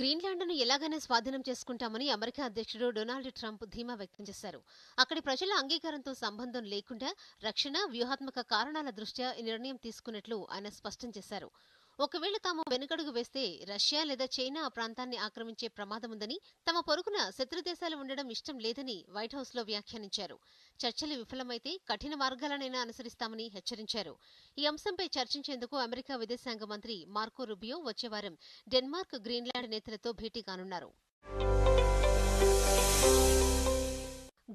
గ్రీన్లాండ్ను ఎలాగైనా స్వాధీనం చేసుకుంటామని అమెరికా అధ్యక్షుడు డొనాల్డ్ ట్రంప్ ధీమా వ్యక్తం చేశారు. అక్కడి ప్రజల అంగీకారంతో సంబంధం లేకుండా రక్షణ వ్యూహాత్మక కారణాల దృష్ట్యా ఈ నిర్ణయం తీసుకున్నట్లు ఆయన స్పష్టం చేశారు. ఒకవేళ తాము వెనుకడుగు వేస్తే రష్యా లేదా చైనా ఆ ప్రాంతాన్ని ఆక్రమించే ప్రమాదం ఉందని తమ పొరుగున శత్రు దేశాలు ఉండడం ఇష్టం లేదని వైట్ హౌస్లో వ్యాఖ్యానించారు. చర్చలు విఫలమైతే కఠిన మార్గాలనైనా అనుసరిస్తామని హెచ్చరించారు. ఈ అంశంపై చర్చించేందుకు అమెరికా విదేశాంగ మంత్రి మార్కో రుబియో వచ్చే వారం డెన్మార్క్ గ్రీన్లాండ్ నేతలతో భేటీ కానున్నారు.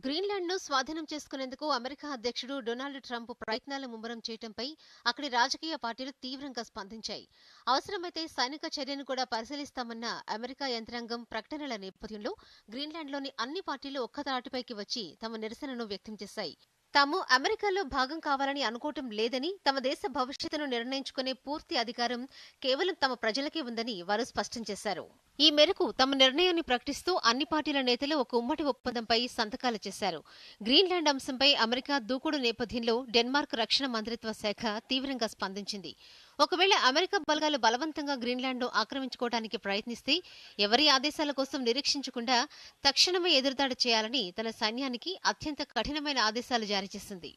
గ్రీన్లాండ్ను స్వాధీనం చేసుకునేందుకు అమెరికా అధ్యక్షుడు డొనాల్డ్ ట్రంప్ ప్రయత్నాలు ముమ్మరం చేయడంపై అక్కడి రాజకీయ పార్టీలు తీవ్రంగా స్పందించాయి. అవసరమైతే సైనిక చర్యను కూడా పరిశీలిస్తామన్న అమెరికా యంత్రాంగం ప్రకటనల నేపథ్యంలో గ్రీన్లాండ్లోని అన్ని పార్టీలు ఒక్కతాటిపైకి వచ్చి తమ నిరసనను వ్యక్తం చేశాయి. తాము అమెరికాలో భాగం కావాలని అనుకోవటం లేదని తమ దేశ భవిష్యత్తును నిర్ణయించుకునే పూర్తి అధికారం కేవలం తమ ప్రజలకే ఉందని వారు స్పష్టం చేశారు. ఈ మేరకు తమ నిర్ణయాన్ని ప్రకటిస్తూ అన్ని పార్టీల నేతలు ఒక ఉమ్మడి ఒప్పందంపై సంతకాలు చేశారు. గ్రీన్లాండ్ అంశంపై అమెరికా దూకుడు నేపథ్యంలో డెన్మార్క్ రక్షణ మంత్రిత్వ శాఖ తీవ్రంగా స్పందించింది. ఒకవేళ అమెరికా బలగాలు బలవంతంగా గ్రీన్లాండ్ను ఆక్రమించుకోవడానికి ప్రయత్నిస్తే ఎవరి ఆదేశాల కోసం నిరీక్షించకుండా తక్షణమే ఎదురుదాడి చేయాలని తన సైన్యానికి అత్యంత కఠినమైన ఆదేశాలు జారీ చేసింది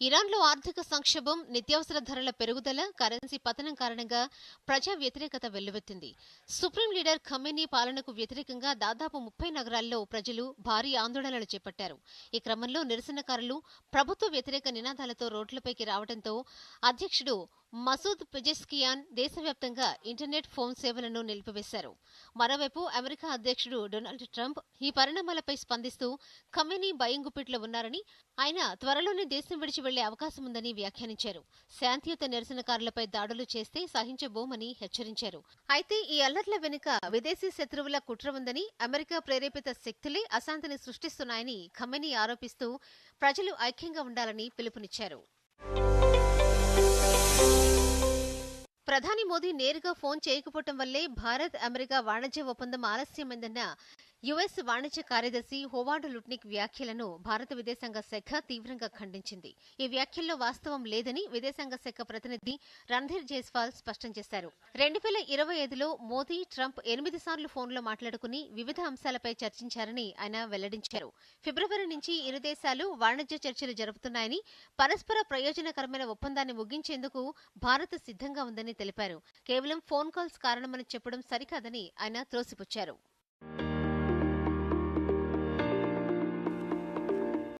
ఇరాన్లో ఆర్థిక సంక్షోభం నిత్యావసర ధరల పెరుగుదల కరెన్సీ పతనం కారణంగా ప్రజా వ్యతిరేకత వెల్లువెత్తింది. సుప్రీం లీడర్ ఖమేనీ పాలనకు వ్యతిరేకంగా దాదాపు ముప్పై నగరాల్లో ప్రజలు భారీ ఆందోళనలు చేపట్టారు. ఈ క్రమంలో నిరసనకారులు ప్రభుత్వ వ్యతిరేక నినాదాలతో రోడ్లపైకి రావడంతో అధ్యక్షుడు మసూద్ పెజెస్కియాన్ దేశవ్యాప్తంగా ఇంటర్నెట్ ఫోన్ సేవలను నిలిపివేశారు. మరోవైపు అమెరికా అధ్యక్షుడు డొనాల్డ్ ట్రంప్ ఈ పరిణామాలపై స్పందిస్తూ ఖమేనీ భయంగుప్పిట్లో ఉన్నారని ఆయన త్వరలోనే దేశం విడిచి వెళ్ళే అవకాశం ఉందని వ్యాఖ్యానించారు. శాంతియుత నిరసనకారులపై దాడులు చేస్తే సహించబోమని హెచ్చరించారు. అయితే ఈ అల్లర్ల వెనుక విదేశీ శత్రువుల కుట్ర ఉందని అమెరికా ప్రేరేపిత శక్తులే అశాంతిని సృష్టిస్తున్నాయని ఖమేనీ ఆరోపిస్తూ ప్రజలు ఐక్యంగా ఉండాలని పిలుపునిచ్చారు. Bye. ప్రధాని మోదీ నేరుగా ఫోన్ చేయకపోవటం వల్లే భారత్ అమెరికా వాణిజ్య ఒప్పందం ఆలస్యమైందన్న యుఎస్ వాణిజ్య కార్యదర్శి హోవార్డ్ లుట్నిక్ వ్యాఖ్యలను భారత విదేశాంగ శాఖ తీవ్రంగా ఖండించింది. ఈ వ్యాఖ్యల్లో వాస్తవం లేదని విదేశాంగ శాఖ ప్రతినిధి రణధీర్ జైస్వాల్ స్పష్టం చేశారు. రెండు వేల ఇరవై ఐదులో మోదీ ట్రంప్ ఎనిమిది సార్లు ఫోన్లో మాట్లాడుకుని వివిధ అంశాలపై చర్చించారని ఆయన వెల్లడించారు. ఫిబ్రవరి నుంచి ఇరు దేశాలు వాణిజ్య చర్చలు జరుపుతున్నాయని పరస్పర ప్రయోజనకరమైన ఒప్పందాన్ని ముగించేందుకు భారత్ సిద్ధంగా ఉందని తెలిపారు. కేవలం ఫోన్ కాల్స్ కారణమని చెప్పడం సరికాదని ఆయన త్రోసిపుచ్చారు.